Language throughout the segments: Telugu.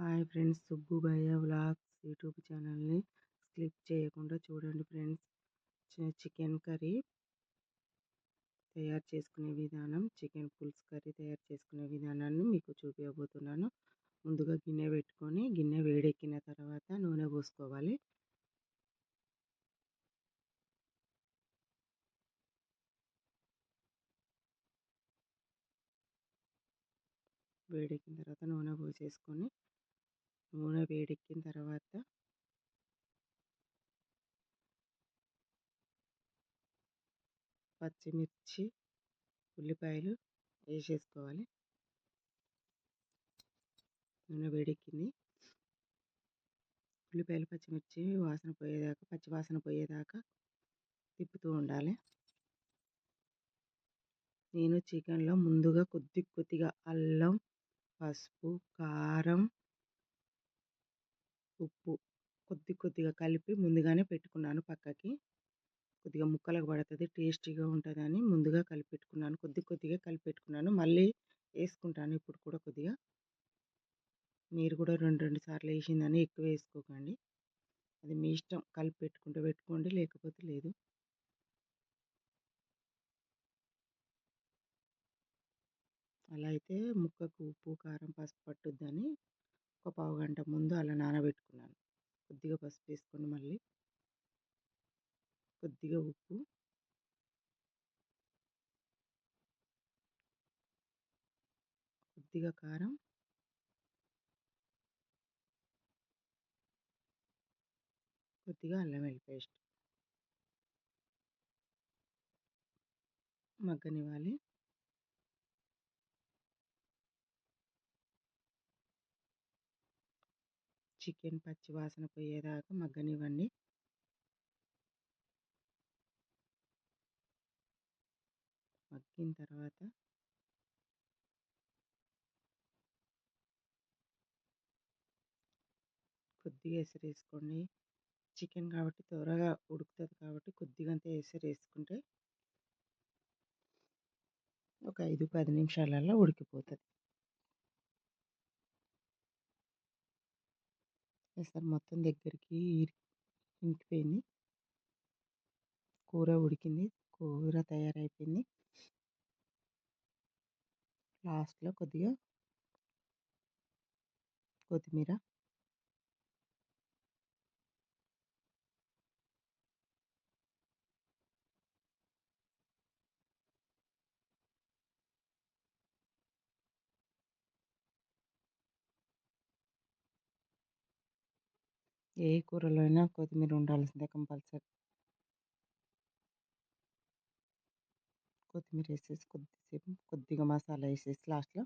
హాయ్ ఫ్రెండ్స్ సుబ్బు భయ్య వ్లాగ్స్ యూట్యూబ్ ఛానల్ని స్కిప్ చేయకుండా చూడండి ఫ్రెండ్స్. చికెన్ కర్రీ తయారు చేసుకునే విధానం చికెన్ పులుసు కర్రీ తయారు చేసుకునే విధానాన్ని మీకు చూపించబోతున్నాను ముందుగా గిన్నె పెట్టుకొని గిన్నె వేడెక్కిన తర్వాత నూనె పోసుకోవాలి. వేడెక్కిన తర్వాత నూనె పోసేసుకొని నూనె వేడెక్కిన తర్వాత పచ్చిమిర్చి ఉల్లిపాయలు వేసేసుకోవాలి. నూనె వేడెక్కింది. ఉల్లిపాయలు పచ్చిమిర్చి వాసన పోయేదాకా పచ్చి వాసన పోయేదాకా తిప్పుతూ ఉండాలి. నేను చికెన్లో ముందుగా కొద్ది కొద్దిగా అల్లం పసుపు కారం ఉప్పు కొద్ది కొద్దిగా కలిపి ముందుగానే పెట్టుకున్నాను పక్కకి. కొద్దిగా ముక్కలకు పడుతుంది టేస్టీగా ఉంటుందని ముందుగా కలిపి పెట్టుకున్నాను కొద్ది కొద్దిగా కలిపి పెట్టుకున్నాను మళ్ళీ వేసుకుంటాను ఇప్పుడు కూడా కొద్దిగా. మీరు కూడా రెండు రెండు సార్లు వేసిందని ఎక్కువ వేసుకోకండి. అది మీ ఇష్టం. కలిపి పెట్టుకుంటే పెట్టుకోండి లేకపోతే లేదు. అలా అయితే ముక్కకు ఉప్పు కారం పసుపు పట్టుద్దని ఒక పావు గంట ముందు అలా నానబెట్టి కొద్దిగా పసుపు వేసుకోండి మళ్ళీ కొద్దిగా ఉప్పు. కొద్దిగా కారం. కొద్దిగా అల్లం వెల్లి పేస్ట్. మగ్గనివ్వాలి. చికెన్ పచ్చి వాసన పోయేదాకా మగ్గనివ్వండి. మగ్గిన తర్వాత కొద్దిగా ఎసరు వేసుకోండి చికెన్ కాబట్టి త్వరగా ఉడుకుతుంది కాబట్టి కొద్దిగా అంతా ఎసరు వేసుకుంటే ఒక ఐదు పది నిమిషాలలో ఉడికిపోతుంది. ఎసరు మొత్తం దగ్గరికి ఇంకిపోయింది. కూర ఉడికింది. కూర తయారైపోయింది. లాస్ట్లో కొద్దిగా కొత్తిమీర ఏ కూరలో అయినా కొత్తిమీర ఉండాల్సిందే కంపల్సరీ. కొత్తిమీర వేసేసి కొద్దిసేపు కొద్దిగా మసాలా వేసేసి లాస్ట్లో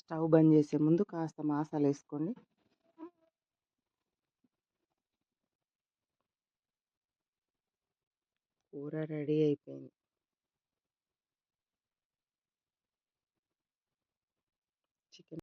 స్టవ్ బంద్ చేసే ముందు కాస్త మసాలా వేసుకోండి. కూర రెడీ అయిపోయింది.